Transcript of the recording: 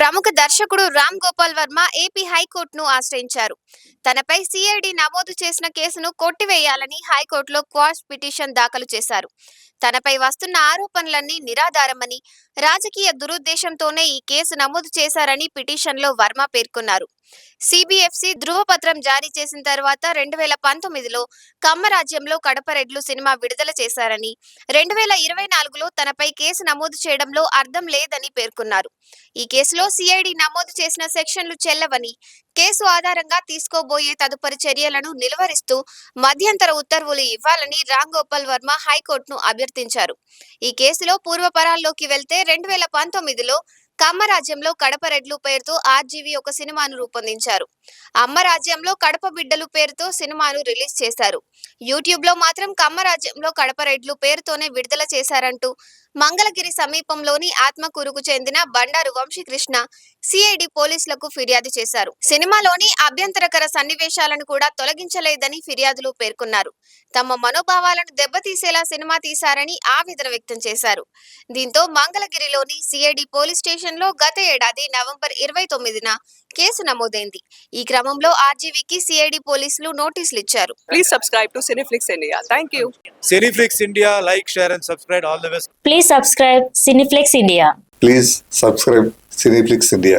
ప్రముఖ దర్శకుడు రామ్ గోపాల్ వర్మ ఏపీ హైకోర్టును ఆశ్రయించారు. తనపై సిఐడి నమోదు చేసిన కేసును కొట్టివేయాలని హైకోర్టులో క్వాష్ పిటిషన్ దాఖలు చేశారు. తనపై వస్తున్న ఆరోపణలన్నీ నిరాధారమని రాజకీయ దురుద్దేశంతోనే ఈ కేసు నమోదు చేశారని పిటిషన్లో వర్మ పేర్కొన్నారు. సిబిఎఫ్సి ధృవపత్రం జారీ చేసిన తర్వాత రెండు వేల పంతొమ్మిదిలో కమ్మరాజ్యంలో కడపరెడ్లు సినిమా విడుదల చేశారని రెండు వేల ఇరవై నాలుగులో తనపై కేసు నమోదు చేయడంలో అర్థం లేదని పేర్కొన్నారు. ఈ కేసులో సిఐడి నమోదు చేసిన సెక్షన్లు చెల్లవని కేసు ఆధారంగా తీసుకోబోయే తదుపరి చర్యలను నిలువరిస్తూ మధ్యంతర ఉత్తర్వులు ఇవ్వాలని రామ్ గోపాల్ వర్మ హైకోర్టును అభ్యర్థించారు. ఈ కేసులో పూర్వపరాల్లోకి వెళ్తే రెండు వేల పంతొమ్మిదిలో కమ్మరాజ్యంలో కడప రెడ్లు పేరుతో ఆర్జీవి ఒక సినిమాను రూపొందించారు. అమ్మ రాజ్యంలో కడప బిడ్డలు పేరుతో సినిమాను రిలీజ్ చేశారు. యూట్యూబ్లో మాత్రం కమ్మరాజ్యంలో కడప రెడ్లు పేరుతోనే విడుదల చేశారంటూ మంగళగిరి సమీపంలోని ఆత్మకూరుకు చెందిన బండారు వంశీకృష్ణ సిఐడి పోలీసులకు ఫిర్యాదు చేశారు. సినిమాలోని అభ్యంతరకర సన్నివేశాలను కూడా తొలగించలేదని ఫిర్యాదులు పేర్కొన్నారు. తమ మనోభావాలను దెబ్బతీసేలా సినిమా తీశారని ఆవేదన వ్యక్తం చేశారు. దీంతో మంగళగిరిలోని సిఐడి పోలీస్ స్టేషన్లో గత ఏడాది నవంబర్ ఇరవై తొమ్మిదిన కేసు నమోదైంది. ఈ క్రమంలో ఆర్జీవీకి సిఐడి పోలీసులు నోటీసులు ఇచ్చారు. Please subscribe to Cineflix India thank you Cineflix India like share and subscribe all the best subscribe Cineflix India please subscribe Cineflix India